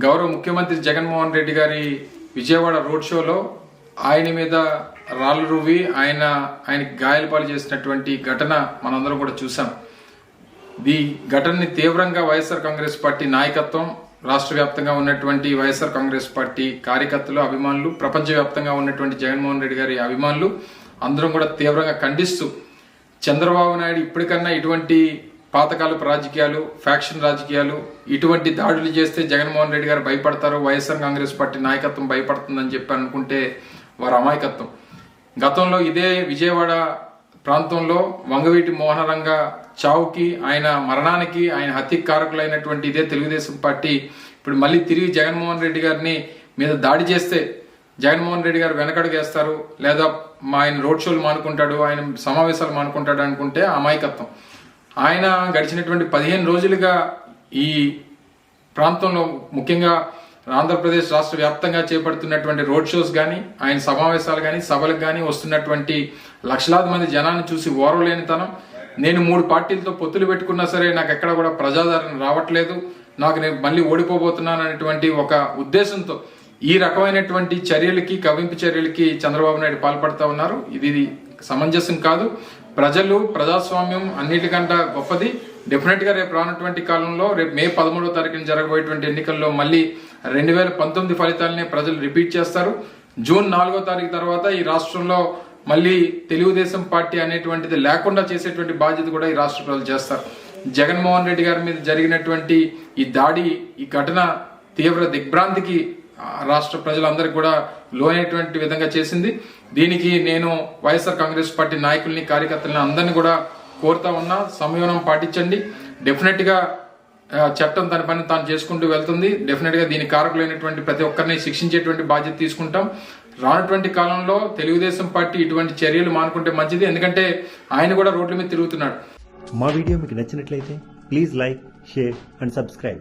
గౌరవ ముఖ్యమంత్రి జగన్మోహన్ రెడ్డి గారి విజయవాడ రోడ్ షోలో ఆయన మీద రాళ్ళు రువ్వి ఆయన ఆయనకి గాయాలపాలు చేసినటువంటి ఘటన మనందరం కూడా చూసాం ఈ ఘటనని తీవ్రంగా వైఎస్ఆర్ కాంగ్రెస్ పార్టీ నాయకత్వం రాష్ట్ర వ్యాప్తంగా ఉన్నటువంటి వైఎస్ఆర్ కాంగ్రెస్ పార్టీ కార్యకర్తలు అభిమానులు ప్రపంచవ్యాప్తంగా ఉన్నటువంటి జగన్మోహన్ రెడ్డి గారి అభిమానులు అందరం కూడా తీవ్రంగా ఖండిస్తూ చంద్రబాబు నాయుడు ఇప్పటికన్నా ఇటువంటి పాతకాలపు రాజకీయాలు ఫ్యాక్షన్ రాజకీయాలు ఇటువంటి దాడులు చేస్తే జగన్మోహన్ రెడ్డి గారు భయపడతారు వైఎస్ఆర్ కాంగ్రెస్ పార్టీ నాయకత్వం భయపడుతుందని చెప్పి అనుకుంటే వారి అమాయకత్వం. గతంలో ఇదే విజయవాడ ప్రాంతంలో వంగవీటి మోహనరంగ చావుకి ఆయన మరణానికి ఆయన హత్యకు కారకులైనటువంటి ఇదే తెలుగుదేశం పార్టీ ఇప్పుడు మళ్ళీ తిరిగి జగన్మోహన్ రెడ్డి గారిని మీద దాడి చేస్తే జగన్మోహన్ రెడ్డి గారు వెనకడుగేస్తారు లేదా మా ఆయన రోడ్ షోలు మానుకుంటాడు ఆయన సమావేశాలు మానుకుంటాడు అనుకుంటే అమాయకత్వం. ఆయన గడిచినటువంటి పదిహేను రోజులుగా ఈ ప్రాంతంలో ముఖ్యంగా ఆంధ్రప్రదేశ్ రాష్ట్ర వ్యాప్తంగా చేపడుతున్నటువంటి రోడ్ షోస్ కానీ ఆయన సమావేశాలు కానీ సభలకు కానీ వస్తున్నటువంటి లక్షలాది మంది జనాన్ని చూసి ఓరవలేనితనం. నేను మూడు పార్టీలతో పొత్తులు పెట్టుకున్నా సరే నాకు ఎక్కడ కూడా ప్రజాదరణ రావట్లేదు. నాకు నేను మళ్ళీ ఓడిపోబోతున్నాను అనేటువంటి ఒక ఉద్దేశంతో ఈ రకమైనటువంటి చర్యలకి కవింపు చర్యలకి చంద్రబాబు నాయుడు పాల్పడతా ఉన్నారు. ఇది సమంజసం కాదు. ప్రజలు ప్రజాస్వామ్యం అన్నిటికంటే గొప్పది. డెఫినెట్గా రేపు రానటువంటి కాలంలో రేపు మే పదమూడవ తారీఖున జరగబోయేటువంటి ఎన్నికల్లో మళ్ళీ రెండు వేల పంతొమ్మిది ఫలితాలనే ప్రజలు రిపీట్ చేస్తారు. జూన్ నాలుగో తారీఖు తర్వాత ఈ రాష్ట్రంలో మళ్ళీ తెలుగుదేశం పార్టీ అనేటువంటిది లేకుండా చేసేటువంటి బాధ్యత కూడా ఈ రాష్ట్ర ప్రజలు చేస్తారు. జగన్మోహన్ రెడ్డి గారి మీద జరిగినటువంటి ఈ దాడి ఈ ఘటన తీవ్ర దిగ్భ్రాంతికి రాష్ట్ర ప్రజలందరికీ కూడా లోనైనటువంటి విధంగా చేసింది. దీనికి నేను వైఎస్ఆర్ కాంగ్రెస్ పార్టీ నాయకుల్ని కార్యకర్తలని అందరినీ కూడా కోరుతా ఉన్నా సంయమనం పాటించండి. డెఫినెట్గా చట్టం తన పని తాను చేసుకుంటూ వెళ్తుంది. డెఫినెట్గా దీని కారకులైనటువంటి ప్రతి ఒక్కరిని శిక్షించేటువంటి బాధ్యత తీసుకుంటాం. రానటువంటి కాలంలో తెలుగుదేశం పార్టీ ఇటువంటి చర్యలు మానుకుంటే మంచిది. ఎందుకంటే ఆయన కూడా రోడ్ల మీద తిరుగుతున్నాడు. మా వీడియో మీకు నచ్చినట్లయితే please like share and subscribe.